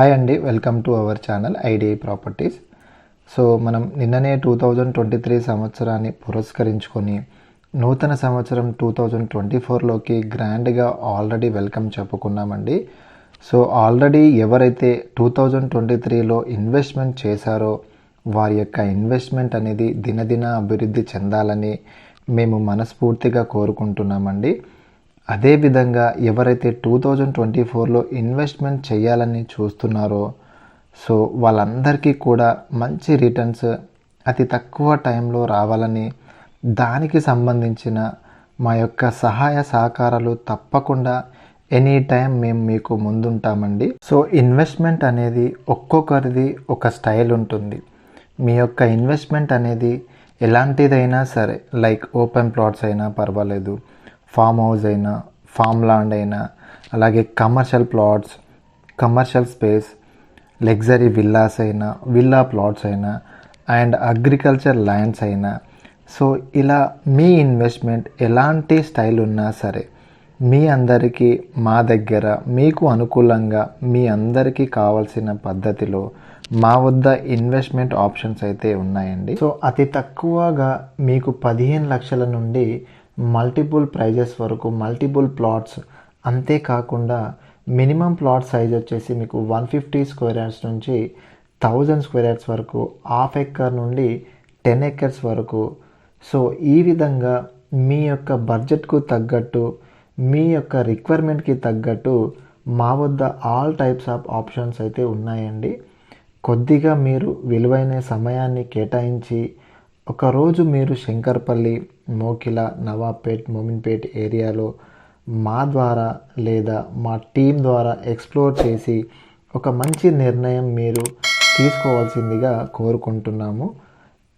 Hi అండి welcome to our channel IDI properties so మనం నిన్ననే టూ థౌజండ్ ట్వంటీ త్రీ సంవత్సరాన్ని పురస్కరించుకొని నూతన సంవత్సరం టూ థౌజండ్ ట్వంటీ ఫోర్లోకి గ్రాండ్గా ఆల్రెడీ వెల్కమ్ చెప్పుకున్నామండి. సో ఆల్రెడీ ఎవరైతే టూ థౌజండ్ ట్వంటీ త్రీలో ఇన్వెస్ట్మెంట్ చేశారో వారి యొక్క ఇన్వెస్ట్మెంట్ అనేది దినదిన అభివృద్ధి చెందాలని మేము మనస్ఫూర్తిగా కోరుకుంటున్నామండి. అదేవిధంగా ఎవరైతే టూ థౌజండ్ ట్వంటీ ఫోర్లో ఇన్వెస్ట్మెంట్ చేయాలని చూస్తున్నారో సో వాళ్ళందరికీ కూడా మంచి రిటర్న్స్ అతి తక్కువ టైంలో రావాలని దానికి సంబంధించిన మా యొక్క సహాయ సహకారాలు తప్పకుండా ఎనీ టైం మేము మీకు ముందుంటామండి. సో ఇన్వెస్ట్మెంట్ అనేది ఒక్కొక్కరిది ఒక స్టైల్ ఉంటుంది. మీ యొక్క ఇన్వెస్ట్మెంట్ అనేది ఎలాంటిదైనా సరే లైక్ ఓపెన్ ప్లాట్స్ అయినా పర్వాలేదు. ఫామ్ హౌస్ అయినా ఫామ్ ల్యాండ్ అయినా అలాగే commercial plots commercial space luxury villas అయినా విల్లా ప్లాట్స్ అయినా అండ్ అగ్రికల్చర్ ల్యాండ్స్ అయినా. సో ఇలా మీ ఇన్వెస్ట్మెంట్ ఎలాంటి స్టైల్ ఉన్నా సరే మీ అందరికీ మా దగ్గర మీకు అనుకూలంగా మీ అందరికీ కావాల్సిన పద్ధతిలో మా వద్ద ఇన్వెస్ట్మెంట్ ఆప్షన్స్ అయితే ఉన్నాయండి. సో అతి తక్కువగా మీకు పదిహేను లక్షల నుండి మల్టిపుల్ ప్రైజెస్ వరకు మల్టిపుల్ ప్లాట్స్ అంతేకాకుండా మినిమం ప్లాట్ సైజ్ వచ్చేసి మీకు వన్ ఫిఫ్టీ స్క్వేర్ యార్డ్స్ నుంచి థౌజండ్ స్క్వేర్ యార్డ్స్ వరకు హాఫ్ ఎక్కర్ నుండి టెన్ ఎకర్స్ వరకు. సో ఈ విధంగా మీ యొక్క బడ్జెట్కు తగ్గట్టు మీ యొక్క రిక్వైర్మెంట్కి తగ్గట్టు మా వద్ద ఆల్ టైప్స్ ఆఫ్ ఆప్షన్స్ అయితే ఉన్నాయండి. కొద్దిగా మీరు విలువైన సమయాన్ని కేటాయించి ఒకరోజు మీరు శంకర్పల్లి మోకిల నవాబ్పేట్ మోమిన్పేట్ ఏరియాలో మా ద్వారా లేదా మా టీం ద్వారా ఎక్స్ప్లోర్ చేసి ఒక మంచి నిర్ణయం మీరు తీసుకోవాల్సిందిగా కోరుకుంటున్నాము.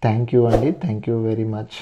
థ్యాంక్ యూ అండి. Thank you very much.